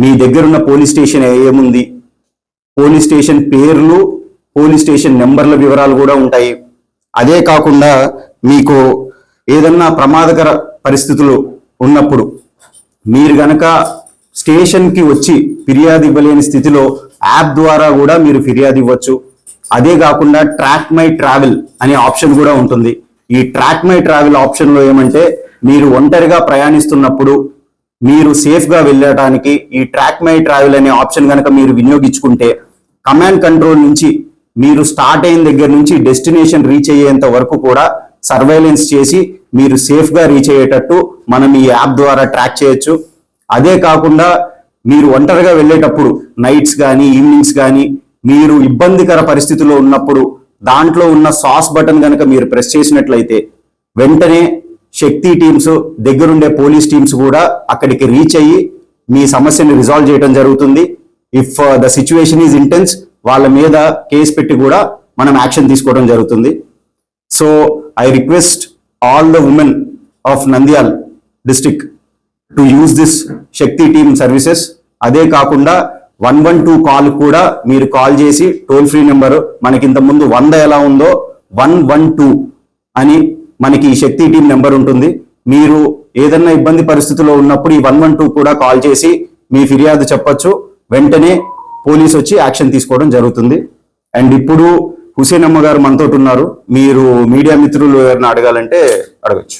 మీ దగ్గరున్న police station ఏముంది? Police station పేర్లు పోలీస్ స్టేషన్ నెంబర్ల వివరాలు కూడా ఉంటాయి. అదే కాకుండా మీకు ఏదన్నా ప్రమాదకర పరిస్థితులు ఉన్నప్పుడు మీరు గనక స్టేషన్కి వచ్చి ఫిర్యాదు ఇవ్వలేని స్థితిలో యాప్ ద్వారా కూడా మీరు ఫిర్యాదు ఇవ్వచ్చు. అదే కాకుండా ట్రాక్ మై ట్రావెల్ అనే ఆప్షన్ కూడా ఉంటుంది. ఈ ట్రాక్ మై ట్రావెల్ ఆప్షన్లో ఏమంటే మీరు ఒంటరిగా ప్రయాణిస్తున్నప్పుడు మీరు సేఫ్గా వెళ్ళడానికి ఈ ట్రాక్ మై ట్రావెల్ అనే ఆప్షన్ కనుక మీరు వినియోగించుకుంటే కమాండ్ కంట్రోల్ నుంచి మీరు స్టార్ట్ అయిన దగ్గర నుంచి డెస్టినేషన్ రీచ్ అయ్యేంత వరకు కూడా సర్వైలెన్స్ చేసి మీరు సేఫ్గా రీచ్ అయ్యేటట్టు మనం ఈ యాప్ ద్వారా ట్రాక్ చేయొచ్చు. అదే కాకుండా మీరు ఒంటరిగా వెళ్ళేటప్పుడు నైట్స్ కానీ ఈవినింగ్స్ కానీ మీరు ఇబ్బందికర పరిస్థితిలో ఉన్నప్పుడు దాంట్లో ఉన్న సాస్ బటన్ కనుక మీరు ప్రెస్ చేసినట్లయితే వెంటనే శక్తి టీమ్స్ దగ్గరుండే పోలీస్ టీమ్స్ కూడా అక్కడికి రీచ్ అయ్యి మీ సమస్యని రిజాల్వ్ చేయడం జరుగుతుంది. If the situation is intense వాళ్ళ మీద కేసు పెట్టి కూడా మనం యాక్షన్ తీసుకోవడం జరుగుతుంది. So I request all the women of Nandyal district to use this Shakti team services అదే కాకుండా వన్ వన్ టూ కాల్ కూడా మీరు కాల్ చేసి టోల్ ఫ్రీ నెంబర్ మనకి ఇంత ముందు వంద ఎలా ఉందో వన్ వన్ టూ అని మనకి ఈ శక్తి టీం నెంబర్ ఉంటుంది. మీరు ఏదన్నా ఇబ్బంది పరిస్థితిలో ఉన్నప్పుడు ఈ వన్ వన్ టూ కూడా కాల్ చేసి మీ ఫిర్యాదు చెప్పొచ్చు. వెంటనే పోలీస్ వచ్చి యాక్షన్ తీసుకోవడం జరుగుతుంది. అండ్ ఇప్పుడు హుసేన్ అమ్మ గారు మనతోటి ఉన్నారు. మీరు మీడియా మిత్రులు ఎవరిని అడగాలంటే అడగచ్చు.